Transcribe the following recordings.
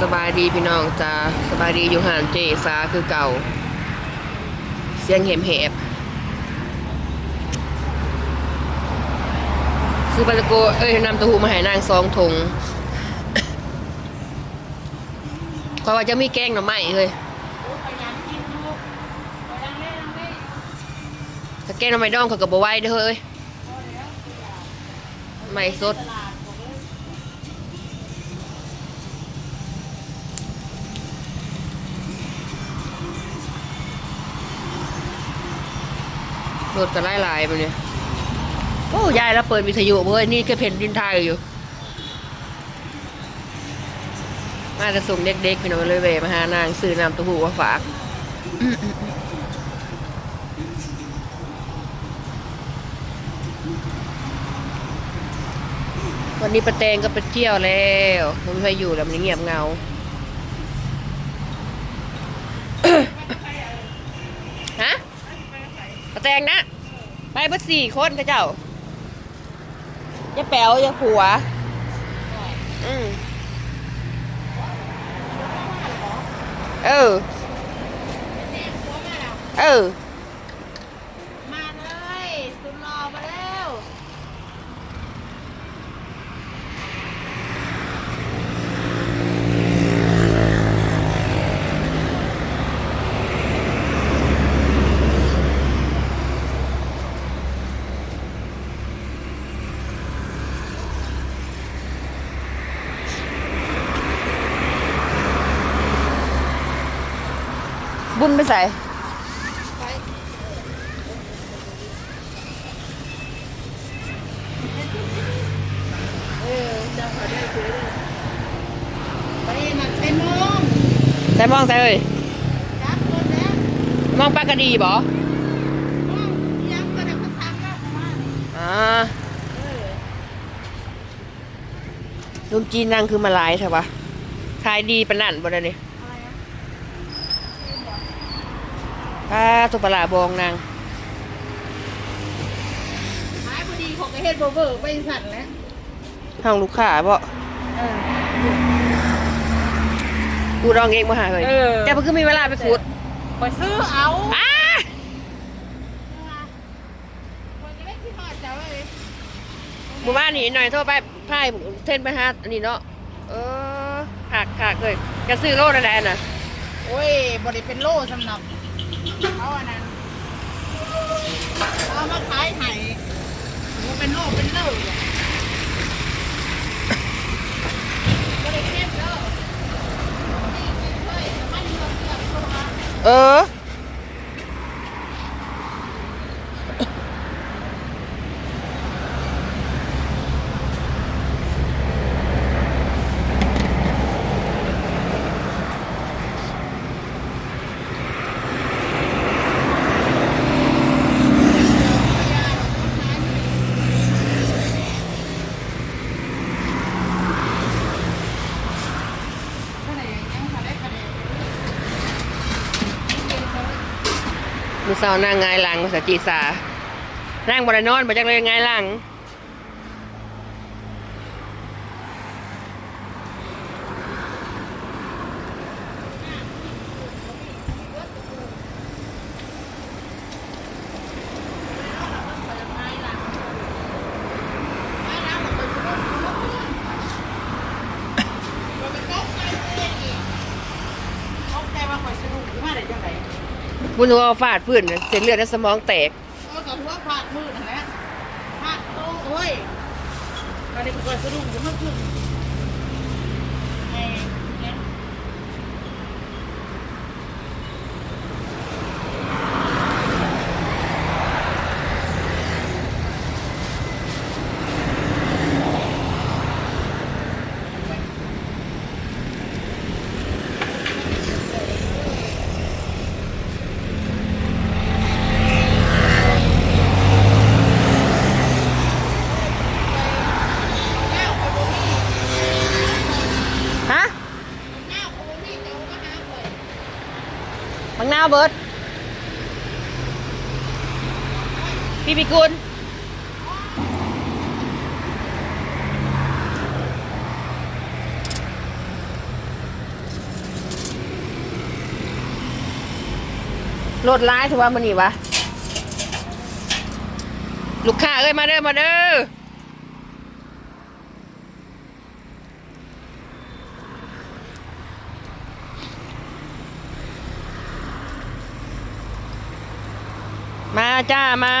สบายดีพี่น้องจ้าสบายดีอยู่ห่านเจซาคือเก่า เสียงเห็มแหบซื้อปลาตะโกเอ้ยนำตะหูมาให้นางซองทงเพราะว่าจะมีแกงหน่อไม้เลยถ้าแกงหน่อไม้ดองเขาก็บ่ไหวเด้อเฮ้ยไม่สด รถก็ไล่ลายไปเนี่ยโอ้ยายแล้วเปิดวิทยุเว้ยนี่ก็เพนดินไทยอยู่ มาจะส่งเด็กๆพี่น้องเลยเวะมาหานางซื้อน้ำเต้าหู้มาฝากวันนี้ประแตงก็ไปเที่ยวแล้วมันไม่ค่อยอยู่แล้วมันเงียบเงา ฮะ กระแตงนะ ไปเบิดสี่คนกระเจ้าอย่าแป๋วอย่าผัว อืมเออ เออ มาเลยสุดรอมาแล้ว บุญไปใส่ เออจะขอได้ซื้อเลยไปมันเป็ นมองใส่มองใส่เอ้ยจับคนแล้วมองปลากระดีบ่มองยังก็ได้ภาษาแล้วมาอ่าเออนุ่มจีนนางคือมาหลายใช่ปะขายดีปานนั่นบ่ได้นี่อะไรอะป้าตุปลาร้าบองนางขายพอดีของกระเฮ็ดโบเบอร์ไปสั่นแล้วห้องลูกค้าบ่เออกูดองเองมาหาเลยเออ แต่เพิ่นคือมีเวลาไปขุดไปซื้อเอาอ้าคนจะได้ที่มาเจ้าเลยหมู่บ้านนี่หน่อยโทรไปพายเทนไปหาอันนี้เนาะเออขากขากเลยจะซื้อโลนั่นแหละน่ะโอ้ยบริเป็นโล่สำหรับ เขาอันนั้นเอามาขายไห้มันเป็นโล่เป็นเล่อะบริเก็บเด้อนี่ก็บไว้แต่มันเงินเดือนเข้ามาเออ เท่าไหร่ยังพอได้คะแนน มือเสานั่งไงหลังภาษาจีสานั่งบนนอนมาจากเลยไงหลัง บุญหัวฟาดพื้นเส้นเลือดในสมองแตกเออกับหัวฟาดมือนั่นแหละฟาดโตโอ้ยมาเด็กก็สะดุ้งจะมาขึ้น เบิร์ดพี่พิกุลรถร้ายถือว่ามันนี่วะ ลูกค้าเอ้ยมาเด้อมาเด้อ จ้ามา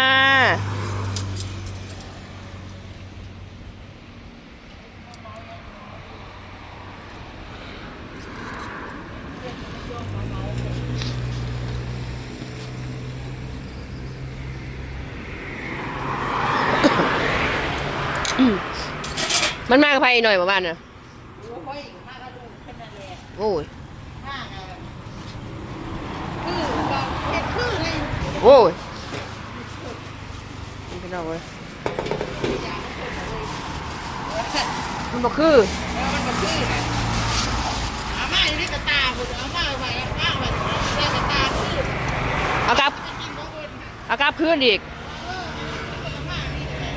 มันมากไปหน่อยประมาณน่ะโอ้ยมากระดูกแค่นั้นแหละโอ้ย นเป็นเอาเว้ยมันบอกคือแล้วมันก็คืออาม่าอยู่ในกระตาบุอาม่าไว้อาม่าไว้ในกระตาคือเอากลับเอากลับคืนอีกเอออาม่านี่แหละ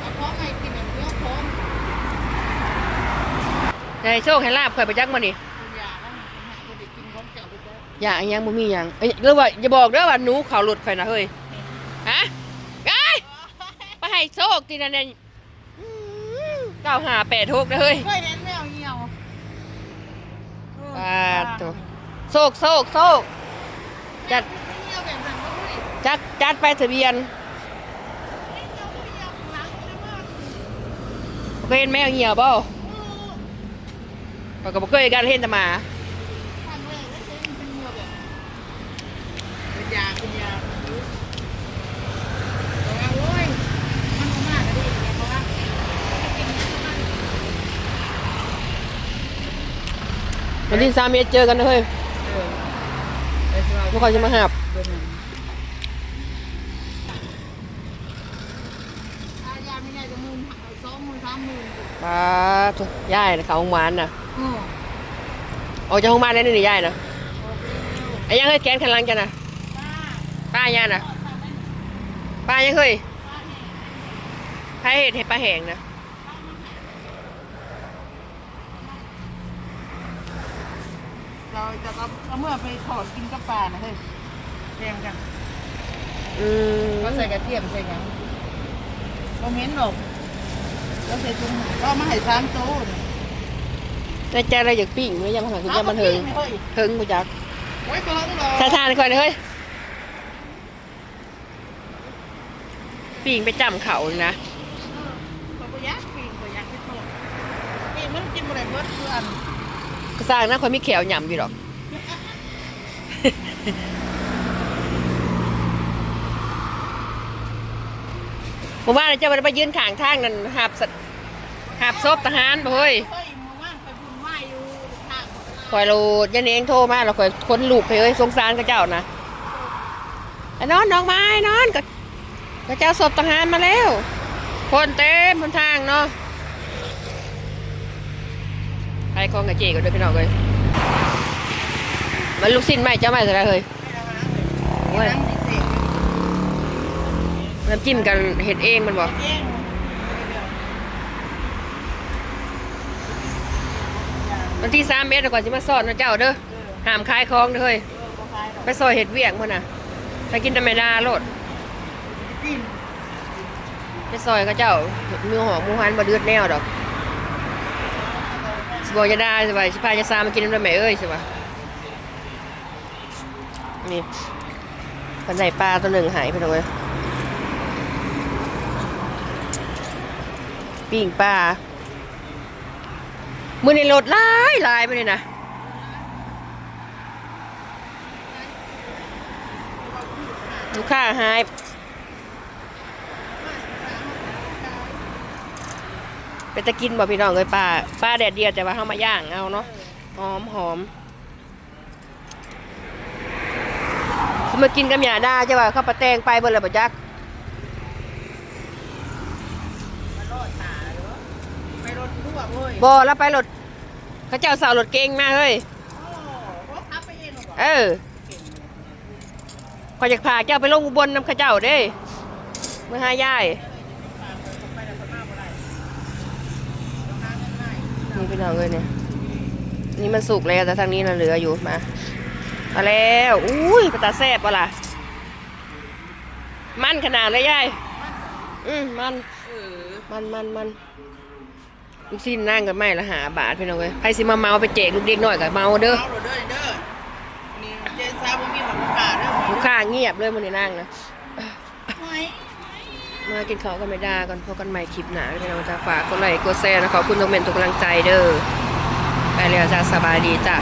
เอาของให้กินแบบเนื้อของในโชคให้ลาบข่อยไปจักมานี่ อย่างอันยังบ่มีหยังเอ้ยเรื่องว่าอย่าบอกเด้อว่าหนูเขาหลุดข่อยนะเฮ้ยฮะไอ้ยไปให้โชคทีนั่นเนี่ยเก้าหาแปดหกนะเฮ้ย เคยเห็นแมวเหี่ยวอ่าตัว โชคโชคโชค จัด เหี่ยวแบบนั้นบ่รู้ดิจัดจัดไปทะเบียนเหี่ยวเหี่ยวหลังเลยว่าเคยเห็นแมวเหี่ยวเปล่าข้อยก็บ่เคยกันเห็นแต่หมา ทำเลยแล้วจะเป็นเหี่ยวแบบเป็นยาเป็นยาแต่ว่าโอ้ยมันบ่มากก็ดีเพราะว่ากินมัน วันที่สามเมตรเจอกันนะเฮ้ยไม่ค่อยจะมาหาบปลาทุย่ายนะเขาโรงพยาบาลน่ะออกจากโรงพยาบาลได้หนี่งย่ายนะไอ้ยังเฮ้ยแกนขันลังกันนะป้าย่านะป้ายังเฮ้ยป้าเห็ดเห็ดปลาแหงนะ เราจะเอาเอาเมื่อไปถอดกินกับปลานะเฮ้ยเรียงกันอืมก็ใส่กระเทียมใส่หยังโมเมนต์หรอกก็ใส่ถุงก็มาให้สามตู้ในใจอะไรอยากปิ้งไม่ยำหังคือยำมันเถิงเฮ้ยเถิงกูจักไว้ก่อนหรอชาชาๆก่อนเลยเฮ้ยปิ้งไปจำเขาเลยนะตัวก็ยักปีนตัวยักไปโทษปีนมันกินอะไรเบิดคืออันก็ สร้างนะคนมีแขวหยำอยู่หรอกผมว่าเจ้ามันไปยืนข้างทางนั่นหาบสัตว์หาบศพทหารบ่เฮ้ยเฮ้ยมึงว่างไปบุญไหว้อยู่ทางหมดคอยเรายันเองโทรมาเราคอยค้นลูกให้เอ้ยสงสารกับเจ้านะไอ้นอนน้องไม้นอนกับกับเจ้าศพทหารมาแล้วคนเต็มบนทางเนาะ ไปคลองกับเจก็ด้วยพี่น้องเลยมันลูกสิ้นไหมเจ้าไหมจะได้เฮ้ยโอ้ยน้ำจิ้มกันเห็ดเองมันบอกเองวันที่สามเมตรก่อนจะมาสอนนะเจ้าเด้อห้ามขายของเด้อเฮ้ยไปซอยเห็ดเวียงพ่นน่ะไปกินแตะเมดาโลดไปซอยเขาเจ้ามือหอมมือหันบ่เดือดแนวดอก บอกจะได้สิว่าสิพายจะซามากินน้ำด้วยแม่เอ้ยสิว่านี่กันใส่ปลาตัวหนึ่งหายไปเลยปิ้งปลามือในรถลายลายไปเลยนะลูกค้าหาย ไปตะกินบ่พี่น้องเลยปลาปลาแดดเดียวแต่ว่าเฮามาย่างเอาเนาะหอมหอมสิมากินกับหยาด้าใช่ป่ะข้าวปลาแตงไปเบิ่ละบ่จักมันรอดตาเด้อไปรถทั่วเว้ยบ่แล้วไปรถเขาเจ้าสาวรถเก่งมาเฮ้ยโอ้โหขับไปเองเหรอบอกเออขอยอยากพาเจ้าไปลงอุบลนำเข้าเจ้าเด้เมื่อหายาย ไปแต่คนมากบ่ได้ต้องหาเงินให้ นี่ พี่น้องเลยเนี่ย นี่มันสุกแล้วแต่ทางนี้น่ะเหลืออยู่มามาแล้วอุ้ยปลาตาแซ่บปะล่ะมันขนาดเลยยายอืมมันเออมันมันมันลูกชิ้นนั่งกันไม่ละหาบาทพี่น้องเว้ยใครสิมาเมาไปแจกลูกเด็กหน่อยกับเมาเด้อเอาเด้อเด้อนี่เจนซาบ่มีของลูกค้าเด้อลูกค้าเงียบเลยมันนี่นั่งนะหอย มากินข้าวกันไม่ได้ก่อนพบกันใหม่คลิปหน้าพี่น้องจ้าฝากกดไลค์กดแชร์นะขอบคุณทุกเมนทุกกำลังใจเด้อไปเรียวจ้าสบายดีจ้า